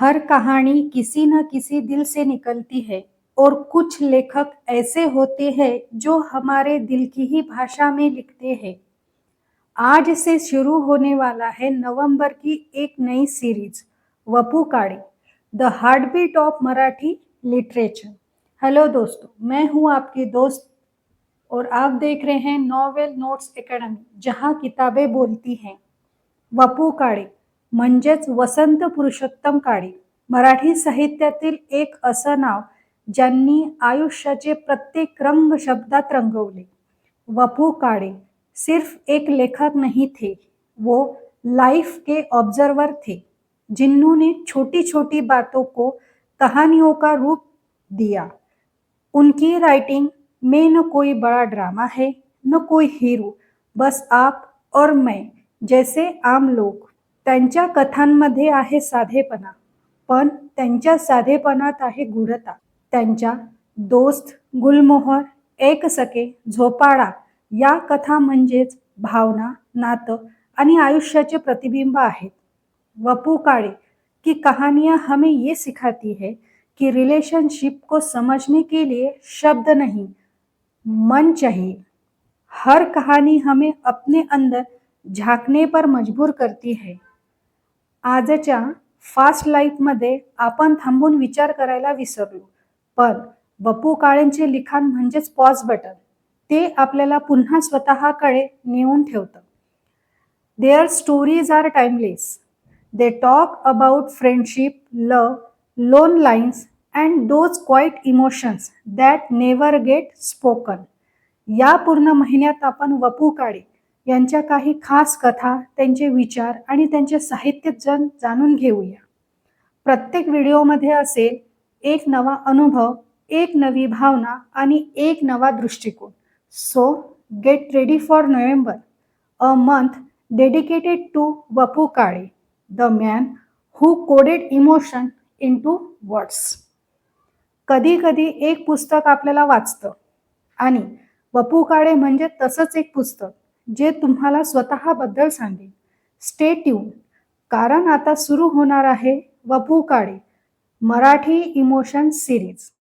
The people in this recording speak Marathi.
हर कहानी किसी न किसी दिल से निकलती है और कुछ लेखक ऐसे होते हैं जो हमारे दिल की ही भाषा में लिखते हैं। आज से शुरू होने वाला है नवंबर की एक नई series, Vapu Kale, the heart beat of Marathi literature. Hello दोस्तों, मैं हूँ आपकी दोस्त और आप देख रहे हैं नॉवेल नोट्स एकेडमी, जहाँ किताबें बोलती हैं। वपू काळे म्हणजेच वसंत पुरुषोत्तम काळे. मराठी साहित्यातील एक असं नाव ज्यांनी आयुष्याचे प्रत्येक रंग शब्दात रंगवले. वपू काळे सिर्फ एक लेखक नहीं थे वो लाइफ के ऑब्जर्वर थे. जिन्होंने छोटी छोटी बातों को कहानियों का रूप दिया. उनकी राइटिंग में न कोई बड़ा ड्रामा है न कोई हीरो बस आप और मैं जैसे आम लोग। त्यांच्या कथांमध्ये आहे साधेपणा पण त्यांच्या साधेपणात आहे गूढता. त्यांच्या दोस्त गुलमोहर एक सके झोपाळा या कथा म्हणजेच भावना नातं आणि आयुष्याचे प्रतिबिंब आहेत. वपू काळे की कहानियां हमें ये सिखाती है कि रिलेशनशिप को समझने के लिए शब्द नहीं मन चाहिए। हर कहानी हमें अपने अंदर झाकने पर मजबूर करती है। आजच्या फास्ट लाईफमध्ये आपण थांबून विचार करायला विसरलो. पण बपू काळेंचे लिखाण म्हणजेच पॉज बटन ते आपल्याला पुन्हा स्वतःकडे नेऊन ठेवतं. Their stories are timeless they talk about friendship love loneliness and those quiet emotions that never get spoken या पूर्ण महिन्यात आपण वपू काळे यांच्या काही खास कथा त्यांचे विचार आणि त्यांचे साहित्य जन जाणून घेऊया. प्रत्येक व्हिडिओमध्ये असेल एक नवा अनुभव एक नवी भावना आणि एक नवा दृष्टिकोन. So get ready for November a month dedicated to Vapu Kale the man who coded emotion into words कधी कधी एक पुस्तक आपल्याला वाचतं आणि वपू काळे म्हणजे तसंच एक पुस्तक. जे तुम्हाला स्वतःबद्दल सांगेल स्टे ट्यून कारण आता सुरू होणार आहे वपू काळे मराठी इमोशन सिरीज